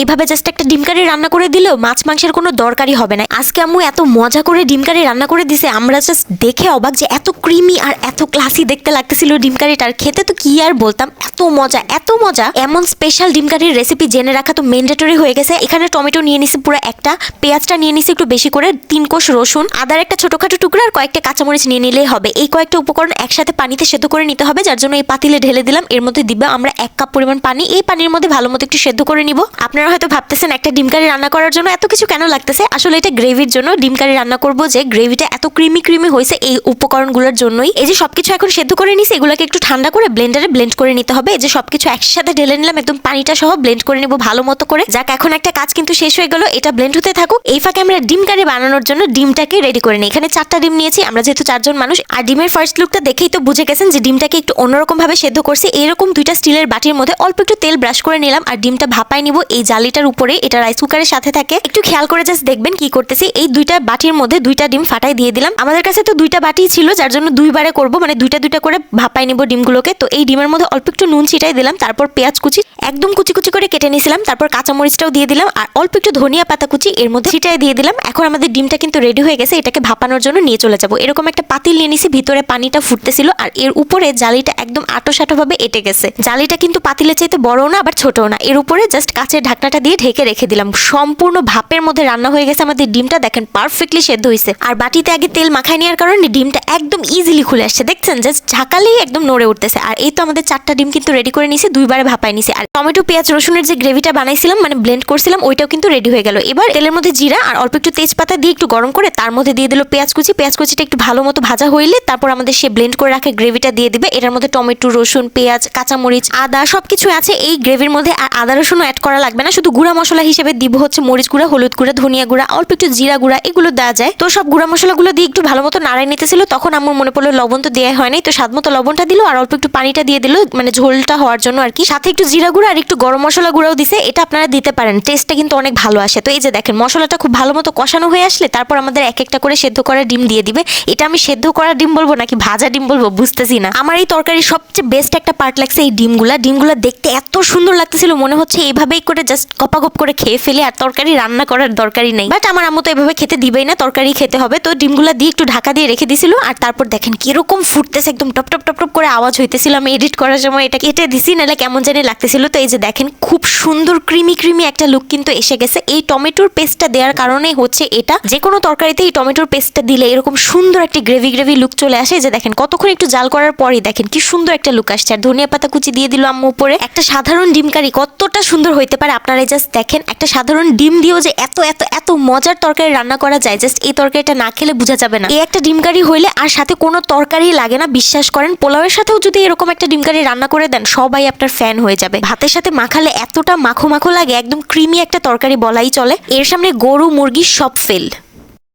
এইভাবে জাস্ট একটা ডিম কারি রান্না করে দিলেও মাছ মাংসের কোনো দরকারই হবে না। আজকে আম্মু এত মজা করে ডিম কারি রান্না করে দিছে, আমরা জাস্ট দেখে অবাক যে এত ক্রিমি আর এত ক্লাসি দেখতে লাগতেছিল ডিম কারিটা। আর খেতে তো কি আর বলতাম, এত মজা এত মজা। এমন স্পেশাল ডিম কারির রেসিপি জেনে রাখা তো ম্যান্ডেটরি হয়ে গেছে। এখানে টমেটো নিয়ে নিছি পুরো একটা, পেঁয়াজটা নিয়ে নিছি একটু বেশি করে, তিন কোষ রসুন, আদার একটা ছোটখাটো টুকরো আর কয়েকটা কাঁচামরিচ নিয়ে নিলেই হবে। এই কয়েকটা উপকরণ একসাথে পানিতে সেদ্ধ করে নিতে হবে, যার জন্য এই পাতিলে ঢেলে দিলাম। এর মধ্যে দিবে আমরা এক কাপ পরিমাণ পানি। এই পানির মধ্যে ভালো মতো একটু সেদ্ধ করে নিব। আপনারা হয়তো ভাবতেছেন একটা ডিম কারি রান্না করার জন্য এত কিছু কেন লাগতেছে? আসলে এটা গ্রেভির জন্য ডিম কারি রান্না করব যে গ্রেভিটা এত ক্রিমি ক্রিমি হয়েছে এই উপকরণগুলোর জন্যই। এই যে সবকিছু এখন সেদ্ধ করে নিছি, এগুলোকে একটু ঠান্ডা করে ব্লেন্ডারে ব্লেন্ড করে নিতে হবে। এই যে সবকিছু একসাথে ঢেলে নিলাম, একদম পানিটা সহ ব্লেন্ড করে নিব ভালো মতো করে। যাক, এখন একটা কাজ কিন্তু শেষ হয়ে গেল, এটা ব্লেন্ড হতে থাকুক। এই ফাঁকে আমরা ডিম কারি বানানোর জন্য ডিমটাকে রেডি করে নিই। এখানে চারটা ডিম নিয়েছি, আমরা যেহেতু চারজন মানুষ, আর ডিমের ফার্স্ট লুকটা দেখেই তো বুঝে গেছেন যে ডিমটাকে একটু অন্যরকম ভাবে সেদ্ধ করছি। এরকম দুইটা স্টিলের বাটির মধ্যে অল্প একটু তেল ব্রাশ করে নিলাম, আর ডিমটা ভাপাই নিব। এই জালিটার উপরে এটা রাইস কুকারের সাথে থাকে। একটু খেয়াল করে জাস্ট দেখবেন কি করতেছি। এই দুইটা বাটির মধ্যে দুইটা ডিম ফাটাই দিয়ে দিলাম। আমাদের কাছে তো দুইটা বাটি ছিল, যার জন্য দুইবারে করব মানে দুইটা দুইটা করে ভাপাই নিব ডিমগুলোকে। তো এই ডিমের মধ্যে অল্প একটু নুন ছিটাই দিলাম, তারপর পেঁয়াজ কুচি, একদম কুচি কুচি করে কেটে নিয়েছিলাম, তারপর কাঁচামরিচটাও দিয়ে দিলাম, আর অল্প একটু ধনিয়া পাতা কুচি এর মধ্যে ছিটাই দিয়ে দিলাম। এখন আমাদের ডিমটা কিন্তু রেডি হয়ে গেছে, এটাকে ভাপানোর জন্য নিয়ে চলে যাব। এরকম একটা পাতিল নিয়ে নিছি, ভিতরে পানিটা ফুটতেছিল, আর এর উপরে জালিটা একদম আটো ভাবে এটে গেছে। জালিটা কিন্তু পাতিলের চাইতে বড়ও না, আবার ছোটও না। এর উপরে জাস্ট কাঁচের ঢাকনাটা দিয়ে ঢেকে রেখে দিলাম। সম্পূর্ণ ভাপের মধ্যে রান্না হয়ে গেছে। আমাদের ডিমটা দেখেন পারফেক্টলি সেদ্ধ হয়েছে আর বাটিতে আগে তেল মাখায় নেওয়ার কারণে ডিমটা একদম ইজিলি খুলে আসছে। দেখছেন? জাস্ট ঝাঁকালেই একদম নড়ে উঠতেছে। আর এই তো আমাদের চারটা ডিম কিন্তু রেডি করে নিছি দুইবারে ভাপাই নিছি আর টমেটো, পেঁয়াজ, রসুনের যে গ্রেভিটা বানাইছিলাম মানে ব্লেন্ড করছিলাম, ওইটাও কিন্তু রেডি হয়ে গেল। এবার তেলের মধ্যে জিরা আর অল্প একটু তেজপাতা দিয়ে একটু গরম করে তার মধ্যে দিয়ে দিল পেঁয়াজ কুচি। পেঁয়াজ কুচিটা একটু ভালো মতো ভাজা হইলে তারপর আমাদের সে ব্লেন্ড করে রাখা গ্রেভিটা দিয়ে দিবে। এটার মধ্যে টমেটো, রসুন, পেঁয়াজ, কাঁচামরিচ, আদা সবকিছু আছে এই গ্রেভির মধ্যে। আর আদা, রসুনও অ্যাড করা লাগবে না। শুধু গুঁড়া মশলা হিসেবে দিব হচ্ছে মরিচ গুঁড়া, হলুদ গুঁড়া, ধনিয়া গুঁড়া, অল্প একটু জিরা গুঁড়া, এগুলো দেওয়া যায়। তো সব গুঁড়া মশলাগুলো দিয়ে একটু ভালো মতো নাড়াই নিতেছিল, তখন আমার মনে পড়ল লবণ তো দেওয়া হয় নাই তো স্বাদ মতো লবণটা দিল আর অল্প একটু পানিটা দিয়ে দিল মানে ঝোলটা হওয়ার জন্য আর কি। সাথে একটু জিরা গুঁড়া আর একটু গরম মশলা গুঁড়াও দিছে, এটা আপনারা দিতে পারেন টেস্টটা কিন্তু অনেক ভালো আসে। তো এই যে দেখেন, মশলাটা খুব ভালো মতো কষানো হয়ে আসলে তারপর আমাদের এক একটা করে সেদ্ধ করা ডিম দিয়ে দিবে। এটা আমি সেদ্ধ করা ডিম বলব নাকি ভাজা ডিম বলব বুঝতেছি না। আমার এই তরকারির সবচেয়ে বেস্ট একটা পার্ট লাগছে এই ডিমগুলা। ডিমগুলা দেখতে এত সুন্দর লাগতেছিল, মনে হচ্ছে এইভাবেই করে জাস্ট কপাগপ করে খেয়ে ফেলে আর তরকারি রান্না করার দরকারই নেই। বাট আমার আম্মু তো এভাবে খেতে দিবেই না, তরকারি খেতে হবে। তো ডিমগুলা দিয়ে একটু ঢাকা দিয়ে রেখে দিছিল আর তারপর দেখেন কীরকম ফুটতেছে, একদম টপ টপ টপ টপ করে আওয়াজ হইতেছিল। আমি এডিট করার সময় এটা কেটে দিছি, নাহলে কেমন জানি লাগতেছিল। তো এই যে দেখেন খুব সুন্দর ক্রিমি ক্রিমি একটা লুক কিন্তু এসে গেছে। এই টমেটোর পেস্টটা দেওয়ার কারণে হচ্ছে এটা। যে কোনো তরকারিতে এই টমেটোর পেস্টটা দিলে এরকম সুন্দর একটা গ্রেভি গ্রেভি লুক চলে আসে। যে দেখেন কতক্ষণ একটু জাল করার পরেই দেখেন কি সুন্দর একটা লুক আসছে। আর ধনিয়া পাতা কুচি দিয়ে দিল আম্মু উপরে। একটা সাধারণ ডিম কারি কতটা সুন্দর হইতে পারে আপনারা জাস্ট দেখেন, একটা সাধারণ ডিম দিয়েও যে এত এত এত মজার তরকারি রান্না করা যায় জাস্ট এই তরকারিটা না খেলে বোঝা যাবে না। এই একটা ডিম কারি হইলে আর সাথে কোনো তরকারি লাগে না, বিশ্বাস করেন। পোলাওয়ের সাথেও যদি এরকম একটা ডিম কারি রান্না করে দেন, সবাই আপনার ফ্যান হয়ে যাবে। ভাতের সাথে মাখালে এতটা মাখো মাখো লাগে, একদম ক্রিমি একটা তরকারি বলাই চলে। এর সামনে গরু, মুরগি সব ফেল